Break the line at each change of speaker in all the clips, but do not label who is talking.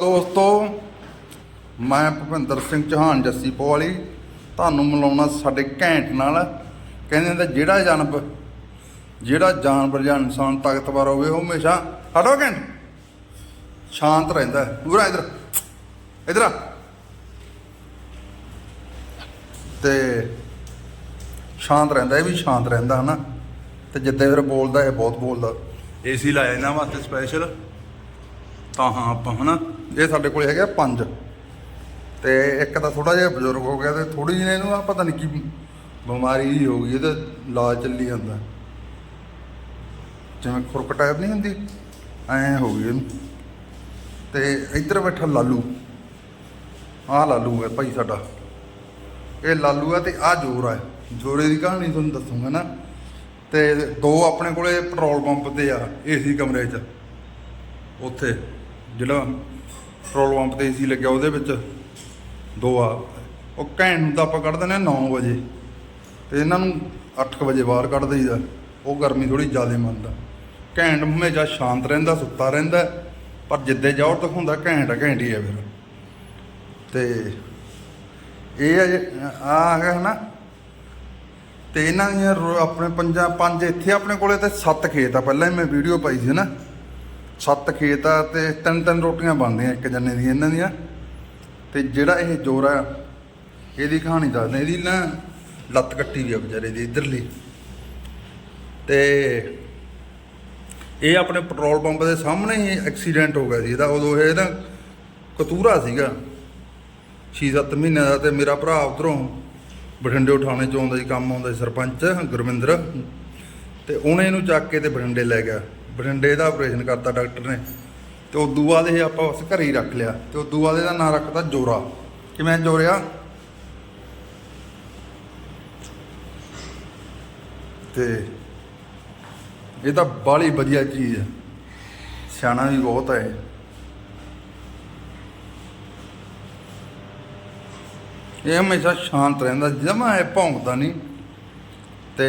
ਦੋਸਤੋ, ਮੈਂ ਭੁਪਿੰਦਰ ਸਿੰਘ ਚੌਹਾਨ, ਜੱਸੀ ਪੋਵਾਲੀ। ਤੁਹਾਨੂੰ ਮਿਲਾਉਣਾ ਸਾਡੇ ਘੈਂਟ ਨਾਲ। ਕਹਿੰਦੇ ਨੇ ਜਿਹੜਾ ਜਾਨਵਰ ਜਿਹੜਾ ਜਾਨਵਰ ਜਾਂ ਇਨਸਾਨ ਤਾਕਤਵਰ ਹੋਵੇ, ਉਹ ਹਮੇਸ਼ਾ ਹਟੋ ਘੈਂਟ। ਸ਼ਾਂਤ ਰਹਿੰਦਾ ਹੈ। ਉਰਾ ਇਧਰ। ਇਧਰ ਆ। ਤੇ ਸ਼ਾਂਤ ਰਹਿੰਦਾ, ਇਹ ਵੀ ਸ਼ਾਂਤ ਰਹਿੰਦਾ, ਹਨਾ? ਤੇ ਜਿੱਦਾਂ ਫਿਰ ਬੋਲਦਾ, ਇਹ ਬਹੁਤ ਬੋਲਦਾ। ਏਸੀ ਲਾਇਆ ਇਹਨਾਂ ਵਾਸਤੇ ਸਪੈਸ਼ਲ ਤਾਂ ਹਾਂ ਆਪਾਂ ਹਨਾ। ਇਹ ਸਾਡੇ ਕੋਲ ਹੈਗਾ ਪੰਜ। ਤੇ ਇੱਕ ਤਾਂ ਥੋੜਾ ਜਿਹਾ ਬਜ਼ੁਰਗ ਹੋ ਗਿਆ ਤੇ ਥੋੜੀ ਜਿਹੀ ਇਹਨੂੰ ਆ ਪਤਾ ਨਹੀਂ ਕੀ ਬਿਮਾਰੀ ਹੀ ਹੋ ਗਈ, ਇਹਦਾ ਇਲਾਜ ਚੱਲੀ ਜਾਂਦਾ। ਜਿਵੇਂ ਖੁਰਕ ਟਾਈਪ ਨਹੀਂ ਹੁੰਦੀ, ਐ ਹੋ ਗਈ ਇਹਨੂੰ। ਤੇ ਇੱਧਰ ਬੈਠਾ ਲਾਲੂ। ਆਹ ਲਾਲੂ ਹੈ ਭਾਈ ਸਾਡਾ। ਇਹ ਲਾਲੂ ਹੈ ਤੇ ਆਹ ਜੋਰ ਹੈ। ਜੋਰੇ ਦੀ ਕਹਾਣੀ ਤੁਹਾਨੂੰ ਦੱਸੂਗਾ ਨਾ। ਤੇ ਦੋ ਆਪਣੇ ਕੋਲੇ ਪੈਟਰੋਲ ਪੰਪ ਤੇ ਆ, ਏਸੀ ਕਮਰੇ 'ਚ। ਉੱਥੇ। ਜਿਹੜਾ ਪੈਟਰੋਲ ਪੰਪ ਤੇ ਏਸੀ ਲੱਗਿਆ ਉਹਦੇ ਵਿੱਚ, ਦੋ ਆ। ਉਹ ਘੈਂਟ ਨੂੰ ਤਾਂ ਆਪਾਂ ਕੱਢ ਦਿੰਦੇ ਆ 9 ਵਜੇ। ਤੇ ਇਹਨਾਂ ਨੂੰ 8 ਵਜੇ ਬਾਹਰ ਕੱਢ ਦਈਦਾ। ਉਹ ਗਰਮੀ ਥੋੜੀ ਜ਼ਿਆਦਾ ਮੰਨਦਾ ਘੈਂਟ ਹਮੇਸ਼ਾ ਸ਼ਾਂਤ ਰਹਿੰਦਾ, ਸੁੱਤਾ ਰਹਿੰਦਾ। ਪਰ ਜਿੱਦੇ ਜਾਓ ਹੁੰਦਾ ਘੈਂਟ ਆ, ਘੈਂਟ ਹੀ ਆ ਫਿਰ। ਤੇ ਇਹ ਆ ਜੇ- ਆ ਹੈਗਾ ਹਨਾ। ਤੇ ਇਹਨਾਂ ਦੀਆਂ ਰੋ- ਆਪਣੇ ਪੰਜਾਂ, ਪੰਜ ਇੱਥੇ ਆਪਣੇ ਕੋਲੇ ਤੇ ਸੱਤ ਖੇਤ ਆ। ਪਹਿਲਾਂ ਹੀ ਮੈਂ ਵੀਡੀਓ ਪਾਈ ਸੀ ਨਾ ਸੱਤ ਖੇਤ ਆ ਤੇ ਤਿੰਨ ਤਿੰਨ ਰੋਟੀਆਂ ਬਣਦੀਆਂ ਇੱਕ ਜੰਨੇ ਦੀਆਂ ਇਹਨਾਂ ਦੀਆਂ। ਤੇ ਜਿਹੜਾ ਇਹ ਜੋਰ ਆ, ਇਹਦੀ ਕਹਾਣੀ ਦੱਸਦੇ ਇਹਦੀ ਨਾ ਲੱਤ ਕੱਟੀ ਵੀ ਆ ਵਿਚਾਰੇ ਦੀ, ਇਧਰਲੀ। ਤੇ ਇਹ ਆਪਣੇ ਪੈਟਰੋਲ ਪੰਪ ਦੇ ਸਾਹਮਣੇ ਹੀ ਐਕਸੀਡੈਂਟ ਹੋ ਗਿਆ ਸੀ। ਇਹਦਾ ਉਦੋਂ ਇਹ ਨਾ ਕਤੂਰਾ ਸੀਗਾ। 6-7 ਮਹੀਨੇ ਦਾ ਤੇ ਮੇਰਾ ਭਰਾ ਉਧਰੋਂ ਬਠਿੰਡੇ ਉਠਾਣੇ ਚੋਂ ਆਉਂਦਾ ਸੀ, ਕੰਮ ਆਉਂਦਾ ਸੀ, ਸਰਪੰਚ ਗੁਰਵਿੰਦਰ ਤੇ ਉਹਨੇ ਇਹਨੂੰ ਚੱਕ ਕੇ ਤੇ ਬਠਿੰਡੇ ਲੈ ਗਿਆ। ਬਠਿੰਡੇ ਦਾ ਆਪਰੇਸ਼ਨ ਕਰਤਾ ਡਾਕਟਰ ਨੇ ਤੇ ਉਦੋਂ ਬਾਅਦ ਇਹ ਆਪਾਂ ਉਸ ਘਰੇ ਹੀ ਰੱਖ ਲਿਆ ਤੇ ਉਦੋਂ ਬਾਅਦ ਇਹਦਾ ਨਾਂ ਰੱਖਤਾ ਜੋਰਾ। ਕਿਵੇਂ ਜੋਰਿਆ? ਤੇ ਇਹ ਤਾਂ ਬਾਲੀ ਵਧੀਆ ਚੀਜ਼ ਹੈ। ਸਿਆਣਾ ਵੀ ਬਹੁਤ ਹੈ ਇਹ ਹਮੇਸ਼ਾ ਸ਼ਾਂਤ ਰਹਿੰਦਾ, ਜਮਾ ਇਹ ਭੌਂਕਦਾ ਨਹੀਂ ਤੇ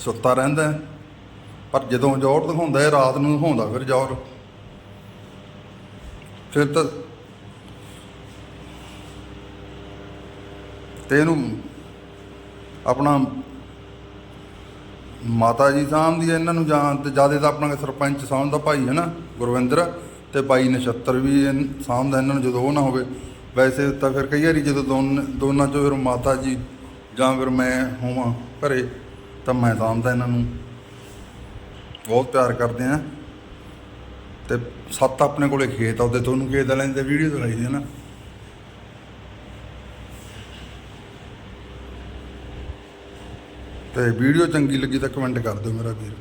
ਸੁੱਤਾ ਰਹਿੰਦਾ। ਪਰ ਜਦੋਂ ਜ਼ੋਰ ਦਿਖਾਉਂਦਾ ਹੈ, ਰਾਤ ਨੂੰ ਦਿਖਾਉਂਦਾ, ਫਿਰ ਜ਼ੋਰ। ਫਿਰ ਤਾਂ ਤੇ ਇਹਨੂੰ ਆਪਣਾ ਮਾਤਾ ਜੀ ਸਾਂਭਦੀ ਹੈ, ਇਹਨਾਂ ਨੂੰ ਜਾਂ ਤੇ ਜ਼ਿਆਦਾ ਤਾਂ ਆਪਣਾ ਸਰਪੰਚ ਸਾਂਭਦਾ ਭਾਈ, ਹੈ ਨਾ, ਗੁਰਵਿੰਦਰ। ਤੇ ਬਾਈ ਨਛੱਤਰ ਵੀ ਇਹਨ- ਸਾਂਭਦਾ, ਇਹਨਾਂ ਨੂੰ ਜਦੋਂ ਉਹ ਨਾ ਹੋਵੇ। ਵੈਸੇ ਤਾਂ ਫਿਰ ਕਈ ਵਾਰੀ ਜਦੋਂ ਦੋਨ, ਦੋਨਾਂ ਚੋਂ ਫਿਰ ਮਾਤਾ ਜੀ ਜਾਂ ਫਿਰ ਮੈਂ ਹੋਵਾਂ ਘਰੇ, ਤਾਂ ਮੈਂ ਸਾਂਭਦਾ ਇਹਨਾਂ ਨੂੰ। ਬਹੁਤ ਪਿਆਰ ਕਰਦੇ ਆ। ਤੇ ਸੱਤ ਆਪਣੇ ਕੋਲੇ ਖੇਤ ਆ, ਉਹਦੇ ਤੁਹਾਨੂੰ ਖੇਤ ਵਾਲਿਆਂ ਦੀ ਵੀਡੀਓ ਦਿਖਾਈ ਦੀ ਹੈ ਨਾ। ਤੇ ਵੀਡੀਓ ਚੰਗੀ ਲੱਗੀ ਤਾਂ ਕਮੈਂਟ ਕਰ ਦਿਓ ਮੇਰਾ ਵੀਰ।